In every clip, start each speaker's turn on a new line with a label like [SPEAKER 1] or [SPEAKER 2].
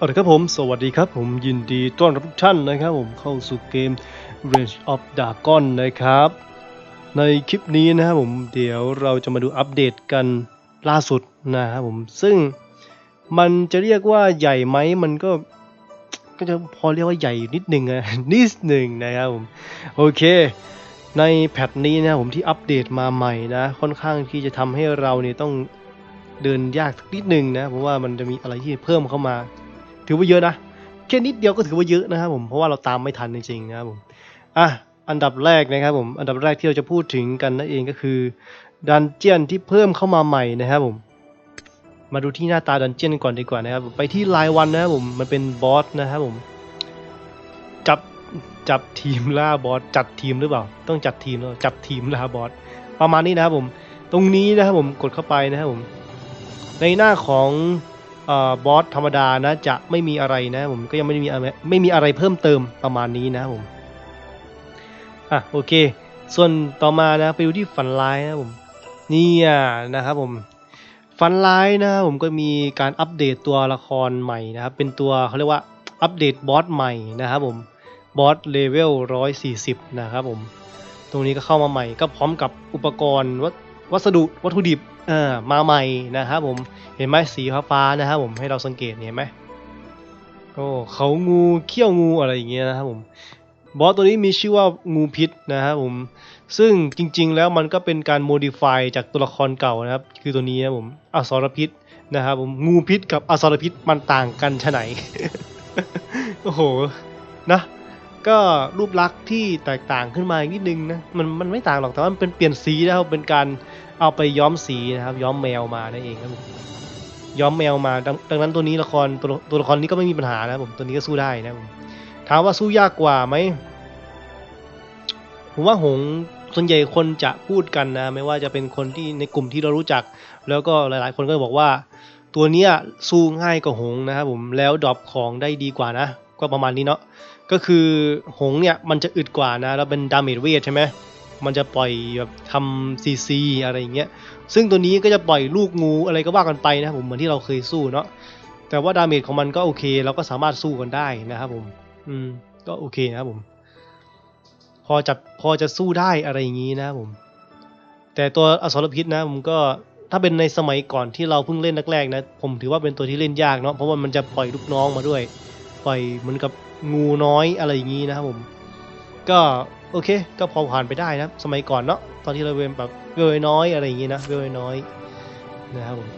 [SPEAKER 1] เอาละครับผม สวัสดีครับผมยินดีต้อนรับทุกท่านนะครับผมเข้าสู่เกม Range of Dragon นะครับ ในคลิปนี้นะครับผมเดี๋ยวเราจะมาดูอัปเดตกันล่าสุดนะครับผมซึ่งมันจะเรียกว่าใหญ่ไหมมันก็ก็จะพอเรียกว่าใหญ่นิดหนึ่งอะนิดหนึ่งนะครับผมโอเค ในแพทนี้นะผมที่อัปเดตมาใหม่นะค่อนข้างที่จะทำให้เราเนี่ยต้องเดินยากสักนิดหนึ่งนะเพราะว่ามันจะมีอะไรที่เพิ่มเข้ามา ถือว่าเยอะนะแค่นิดเดียวก็ถือว่าเยอะนะครับผมเพราะว่าเราตามไม่ทันจริงๆนะครับผมอะอันดับแรกนะครับผมอันดับแรกที่เราจะพูดถึงกันนั่นเองก็คือดันเจียนที่เพิ่มเข้ามาใหม่นะครับผมมาดูที่หน้าตาดันเจียนก่อนดีกว่านะครับผมไปที่รายวันนะครับผมมันเป็นบอสนะครับผมจับจับทีมล่าบอสจัดทีมหรือเปล่า ต้องจัดทีมแล้วจับทีมล่าบอสประมาณนี้นะครับผม ตรงนี้นะครับผมกดเข้าไปนะครับผม ในหน้าของ บอสธรรมดานะจะไม่มีอะไรนะผมก็ยังไม่ได้มีอะไรไม่มีอะไรเพิ่มเติมประมาณนี้นะผมอะโอเค ส่วนต่อมานะไปดูที่ฝันร้ายนะผมนี่ยนะครับผมฝันร้ายนะผมก็มีการอัปเดตตัวละครใหม่นะครับเป็นตัวเขาเรียกว่าอัปเดตบอสใหม่นะครับผมบอสเลเวล140 นะครับผม ตรงนี้ก็เข้ามาใหม่ก็พร้อมกับอุปกรณ์วัสดุวัตถุดิบ เออมาใหม่นะครับผมเห็นไหมสีฟ้าๆนะครับผมให้เราสังเกตเห็นไหมโอ้เขางูเขี้ยวงูอะไรอย่างเงี้ยนะครับผมบอสตัวนี้มีชื่อว่างูพิษนะครับผมซึ่งจริงๆแล้วมันก็เป็นการโมดิฟายจากตัวละครเก่านะครับ คือตัวนี้นะผมอสรพิษนะครับผมงูพิษกับอสรพิษมันต่างกันชะไหนโอ้โหนะก็รูปลักษณ์ที่แตกต่างขึ้นมาอีกนิดนึงนะมันมันไม่ต่างหรอกแต่ว่ามันเป็นเปลี่ยนสีนะครับเป็นการ เอาไปย้อมสีนะครับ ย้อมแมวมานั่นเองครับผมย้อมแมวมาดังดังนั้นตัวนี้ละครตัวตัวละครนี้ก็ไม่มีปัญหานะผมตัวนี้ก็สู้ได้นะผมถามว่าสู้ยากกว่าไหมผมว่าหงส่วนใหญ่คนจะพูดกันนะ ไม่ว่าจะเป็นคนที่ในกลุ่มที่เรารู้จัก แล้วก็หลายๆ คนก็บอกว่า ตัวเนี้ยสู้ง่ายกว่าหงนะครับผมแล้วดรอปของได้ดีกว่านะ ก็ประมาณนี้เนาะก็คือหงเนี่ยมันจะอึดกว่านะแล้วเป็นดาเมจเวทใช่ไหม มันจะปล่อยแบบทำซีซีอะไรอย่างเงี้ย ซึ่งตัวนี้ก็จะปล่อยลูกงูอะไรก็ว่ากันไปนะครับผมเหมือนที่เราเคยสู้เนาะ แต่ว่าดาเมจของมันก็โอเค เราก็สามารถสู้กันได้นะครับผม อืม ก็โอเคนะครับผม พอจะพอจะสู้ได้อะไรอย่างงี้นะครับผม แต่ตัวอสรพิษนะผมก็ถ้าเป็นในสมัยก่อนที่เราเพิ่งเล่นแรกๆนะ ผมถือว่าเป็นตัวที่เล่นยากเนาะ เพราะว่ามันจะปล่อยลูกน้องมาด้วย ปล่อยเหมือนกับงูน้อยอะไรอย่างนี้นะครับผม ก็ โอเค ก็พอผ่านไปได้นะ สมัยก่อนเนาะ ตอนที่เราเป็นแบบเวลน้อยอะไรอย่างนี้นะ เวลน้อยนะครับผม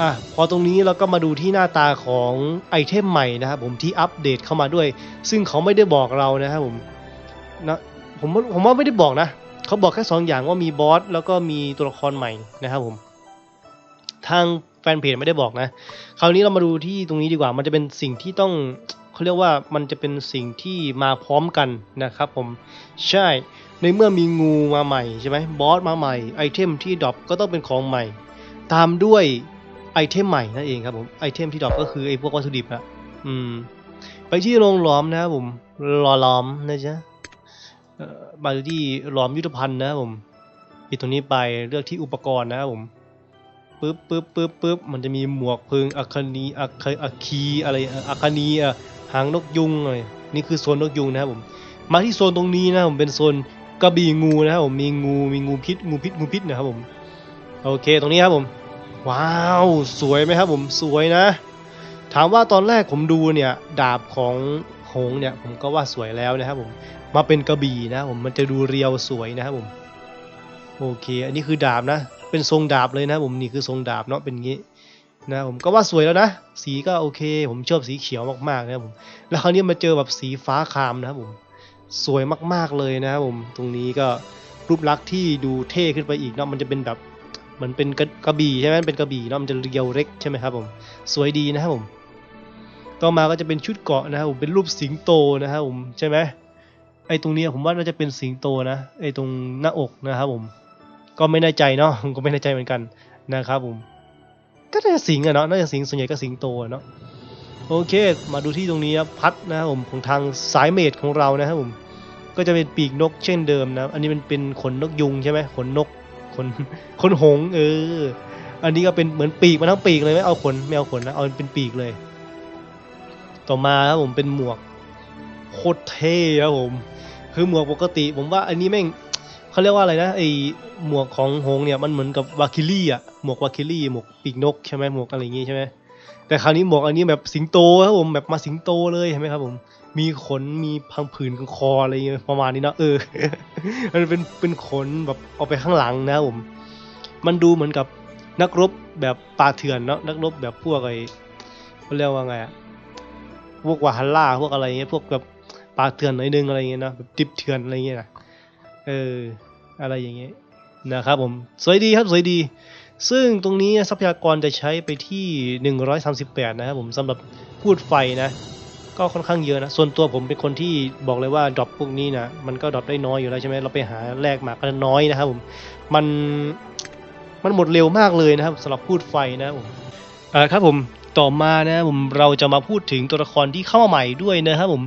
[SPEAKER 1] อะ พอตรงนี้เราก็มาดูที่หน้าตาของไอเทมใหม่นะครับผมที่อัปเดตเข้ามาด้วย ซึ่งเขาไม่ได้บอกเรานะครับผมนะผมว่าผมว่าไม่ได้บอกนะ เขาบอกแค่สองอย่างว่ามีบอสแล้วก็มีตัวละครใหม่นะครับผม ทางแฟนเพจไม่ได้บอกนะ คราวนี้เรามาดูที่ตรงนี้ดีกว่า มันจะเป็นสิ่งที่ต้อง เขาเรียกว่ามันจะเป็นสิ่งที่มาพร้อมกันนะครับผมใช่ในเมื่อมีงูมาใหม่ใช่ไหมบอสมาใหม่ไอเทมที่ดรอปก็ต้องเป็นของใหม่ ตามด้วยไอเทมใหม่นั่นเองครับผมไอเทมที่ดรอปก็คือไอพวกวัตถุดิบอะอืม ไปที่โรงหลอมนะครับผมหล่อหลอมนะจ๊ะมาดูที่หลอมยุทธภัณฑ์นะครับผมปิดตรงนี้ไปเลือกที่อุปกรณ์นะครับผมปึ๊บปึ๊บปึ๊บปึ๊บมันจะมีหมวกเพลิงอัคนีอัคอัคคีอะไรอัคนีอะ หางนกยุงอะไรนี่คือโซนนกยุงนะครับผม มาที่โซนตรงนี้นะผมเป็นโซนกระบี่งูนะครับผมมีงูมีงูพิษงูพิษงูพิษนะครับผมโอเคตรงนี้ครับผม ว้าว สวยไหมครับผมสวยนะ ถามว่าตอนแรกผมดูเนี่ยดาบของหงเนี่ยผมก็ว่าสวยแล้วนะครับผมมาเป็นกระบี่นะผมมันจะดูเรียวสวยนะครับผมโอเค อันนี้คือดาบนะ เป็นทรงดาบเลยนะผมนี่คือทรงดาบเนาะเป็นงี้ นะผมก็ว่าสวยแล้วนะ สีก็โอเค ผมชอบสีเขียวมากๆนะผมแล้วคราวนี้มาเจอแบบสีฟ้าครามนะครับผมสวยมากๆเลยนะครับผมตรงนี้ก็รูปลักษณ์ที่ดูเท่ขึ้นไปอีกเนาะมันจะเป็นแบบเหมือนเป็นกระบี่ใช่ไหมเป็นกระบี่เนาะมันจะเรียวเล็กใช่ไหมครับผมสวยดีนะครับผมต่อมาก็จะเป็นชุดเกาะนะครับผมเป็นรูปสิงโตนะครับผมใช่ไหมไอ้ตรงนี้ผมว่าน่าจะเป็นสิงโตนะไอ้ตรงหน้าอกนะครับผมก็ไม่แน่ใจเนาะผมก็ไม่แน่ใจเหมือนกันนะครับผม ก็น่าจะสิงอะเนาะน่าจะสิงส่วนใหญ่ก็สิงโตอะเนาะโอเค มาดูที่ตรงนี้ครับพัดนะครับผมของทางสายเมดของเรานะครับผมก็จะเป็นปีกนกเช่นเดิมนะอันนี้มันเป็นขนนกยุงใช่ไหมขนนกขนขนหงเออ อันนี้ก็เป็นเหมือนปีกมันทั้งปีกเลยไม่เอาขนไม่เอาขนนะเอาเป็นปีกเลย ต่อมาครับผมเป็นหมวกโคตรเท่ครับผม คือหมวกปกติ ผมว่าอันนี้แม่ง เขาเรียกว่าอะไรนะไอหมวกของหงเนี่ยมันเหมือนกับวาคิลี่อะหมวกวาคิลี่หมวกปีกนกใช่ไหมหมวกอะไรอย่างงี้ใช่ไหมแต่คราวนี้หมวกอันนี้แบบสิงโตครับผมแบบมาสิงโตเลยเห็นไหมครับผมมีขนมีพังผืนคออะไรอย่างเงี้ยประมาณนี้เนะเออ มันเป็นเป็นขนแบบเอาไปข้างหลังนะผม มันดูเหมือนกับนักรบแบบป่าเถื่อนเนาะนักรบแบบพวกไอ้เขาเรียกว่าไงอะพวกวาฮัลล่าพวกอะไรเงี้ยพวกแบบป่าเถื่อนหน่อยนึงอะไรเงี้ยนะแบบดิบเถื่อนอะไรเงี้ยนะ เอออะไรอย่างเงี้ยนะครับผม สวยดีครับสวยดี ซึ่งตรงนี้ทรัพยากรจะใช้ไปที่ 138 นะครับผมสำหรับพูดไฟนะ ก็ค่อนข้างเยอะนะ ส่วนตัวผมเป็นคนที่บอกเลยว่าดรอปพวกนี้นะมันก็ดรอปได้น้อยอยู่แล้วใช่ไหมเราไปหาแลกมาก็น้อยนะครับผมมันมันหมดเร็วมากเลยนะครับสำหรับพูดไฟนะครับผมอ่อครับผมต่อมานะผมเราจะมาพูดถึงตัวละครที่เข้ามาใหม่ด้วยนะครับผม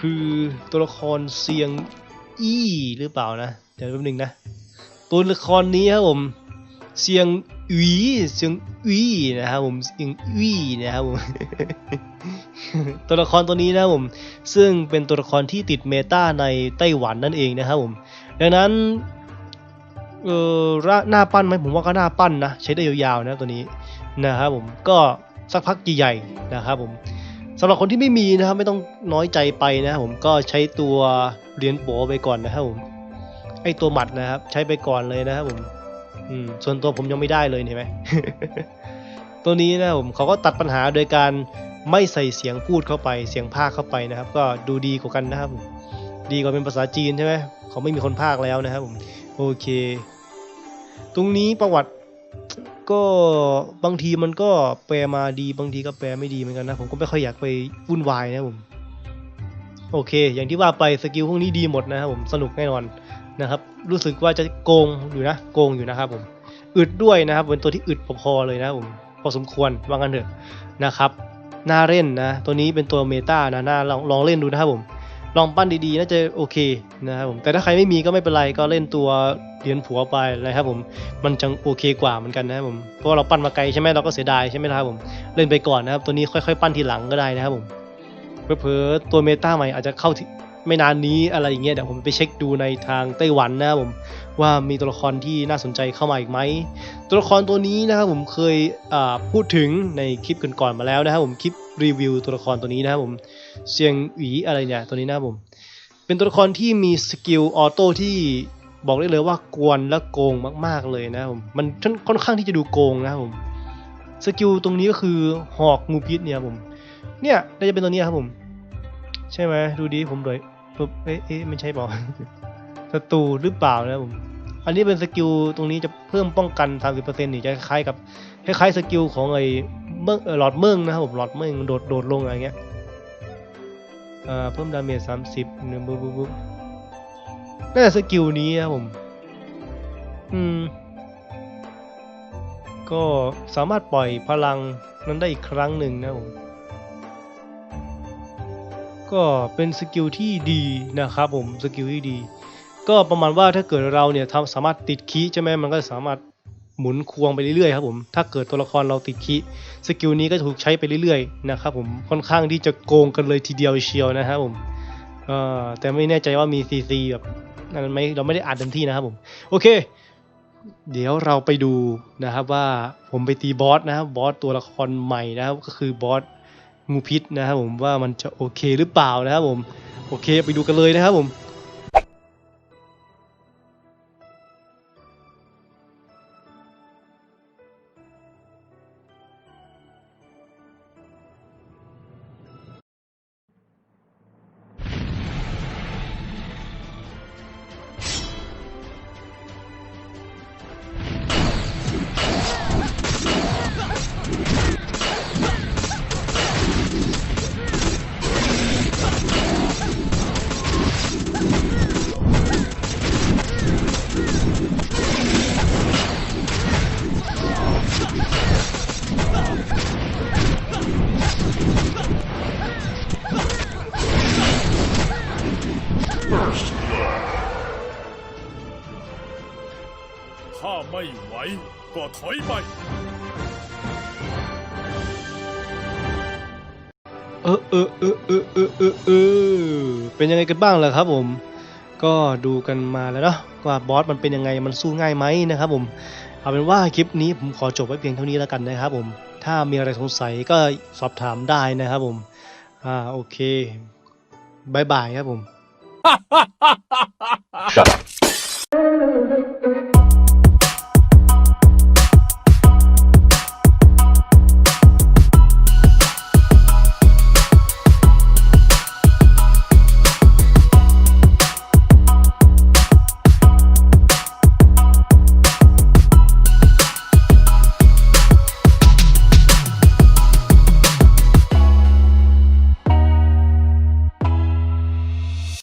[SPEAKER 1] คือตัวละครเซียง อี้หรือเปล่านะ เดี๋ยวแป๊บนึงนะ ตัวละครนี้ครับผม เสียงอุยเสียงอุยนะครับผม เสียงอุยนะครับผม ตัวละครตัวนี้นะครับผม ซึ่งเป็นตัวละครที่ติดเมตาในไต้หวันนั่นเองนะครับผม ดังนั้นเออหน้าปั้นไหมผมว่าก็หน้าปั้นนะ ใช้ได้ยาวๆนะตัวนี้นะครับผม ก็สักพักใหญ่ๆนะครับผมสำหรับคนที่ไม่มีนะครับไม่ต้องน้อยใจไปนะครับผมก็ใช้ตัว เรียญโปไปก่อนนะครับผมไอตัวหมัดนะครับ ใช้ไปก่อนเลยนะครับผมอืมส่วนตัวผมยังไม่ได้เลยเห็นไหมตัวนี้นะผมเขาก็ตัดปัญหาโดยการไม่ใส่เสียงพูดเข้าไปเสียงพากย์เข้าไปนะครับ ก็ดูดีกว่ากันนะครับผมดีกว่าเป็นภาษาจีนใช่ไหมเขาไม่มีคนพากย์แล้วนะครับผมโอเค ตรงนี้ประวัติก็บางทีมันก็แปลมาดีบางทีก็แปลไม่ดีเหมือนกันนะ ผมก็ไม่ค่อยอยากไปวุ่นวายนะผม โอเค อย่างที่ว่าไปสกิลพวกนี้ดีหมดนะครับผมสนุกแน่นอนนะครับ รู้สึกว่าจะโกงอยู่นะโกงอยู่นะครับผมอึดด้วยนะครับเป็นตัวที่อึดพอๆเลยนะผมพอสมควรว่างันเถอะนะครับน่าเล่นนะ ตัวนี้เป็นตัวเมตานะน่าลองลองเล่นดูนะครับผม ลองปั้นดีๆ น่าจะโอเคนะครับผมแต่ถ้าใครไม่มีก็ไม่เป็นไรก็เล่นตัวเหรียญผัวไปนะครับผมมันจังโอเคกว่าเหมือนกันนะครับผมเพราะเราปั้นมาไกลใช่ไหมเราก็เสียดายใช่ไหมล่ะครับผมเล่นไปก่อนนะครับ ตัวนี้ค่อยๆ ปั้นทีหลังก็ได้นะครับผม เผลอๆตัวเมตาใหม่อาจจะเข้าไม่นานนี้อะไรอย่างเงี้ยเดี๋ยวผมไปเช็คดูในทางไต้หวันนะครับผมว่ามีตัวละครที่น่าสนใจเข้ามาอีกไหมตัวละครตัวนี้นะครับผมเคยพูดถึงในคลิปก่อนๆมาแล้วนะครับผมคลิปรีวิวตัวละครตัวนี้นะครับผมเซียงหวีอะไรเนี่ยตัวนี้นะครับผมเป็นตัวละครที่มีสกิลออโต้ที่บอกได้เลยว่ากวนและโกงมาก ๆเลยนะครับผมมันค่อนข้างที่จะดูโกงนะครับผมสกิลตรงนี้ก็คือหอกงูพิษเนี่ยผม เนี่ยน่าจะเป็นตัวนี้ครับผม ใช่ไหมดูดีผมเลยปุ๊บเอ๊ะไม่ใช่เปล่าศัตรูหรือเปล่านะผม อันนี้เป็นสกิลตรงนี้จะเพิ่มป้องกัน 30%นี่จะคล้ายกับคล้ายๆสกิลของไอ้เมืองหลอดเมืองนะครับผมหลอดเมืองโดดโดดลงอะไรเงี้ยอ่าเพิ่มดาเมจ30เนี่ยบุ๊บบุ๊บบุ๊บน่าจะสกิลนี้นะครับผม อืม ก็สามารถปล่อยพลังนั้นได้อีกครั้งหนึ่งนะผม ก็เป็นสกิลที่ดีนะครับผมสกิลที่ดี ก็ประมาณว่าถ้าเกิดเราเนี่ยทำสามารถติดคีใช่ไหมมันก็สามารถหมุนควงไปเรื่อยๆครับผมถ้าเกิดตัวละครเราติดคีสกิลนี้ก็ถูกใช้ไปเรื่อยๆนะครับผมค่อนข้างที่จะโกงกันเลยทีเดียวเชียวนะครับผมเอ่อแต่ไม่แน่ใจว่ามีซีซีแบบนั้นไหมเราไม่ได้อ่านเต็มที่นะครับผมโอเค เดี๋ยวเราไปดูนะครับว่าผมไปตีบอสนะครับบอสตัวละครใหม่นะครับก็คือบอส งูพิษนะครับผมว่ามันจะโอเคหรือเปล่านะครับผมโอเคไปดูกันเลยนะครับผม
[SPEAKER 2] ไม่ไหว ก็ถอยไป
[SPEAKER 1] เออเออเออเออเออเออเออเป็นยังไงกันบ้างล่ะครับผม ก็ดูกันมาแล้วเนาะว่าบอสมันเป็นยังไงมันสู้ง่ายไหมนะครับผม เอาเป็นว่าคลิปนี้ผมขอจบไว้เพียงเท่านี้แล้วกันนะครับผม ถ้ามีอะไรสงสัยก็สอบถามได้นะครับผม อ่าโอเคบายบายครับผม
[SPEAKER 3] Shut up.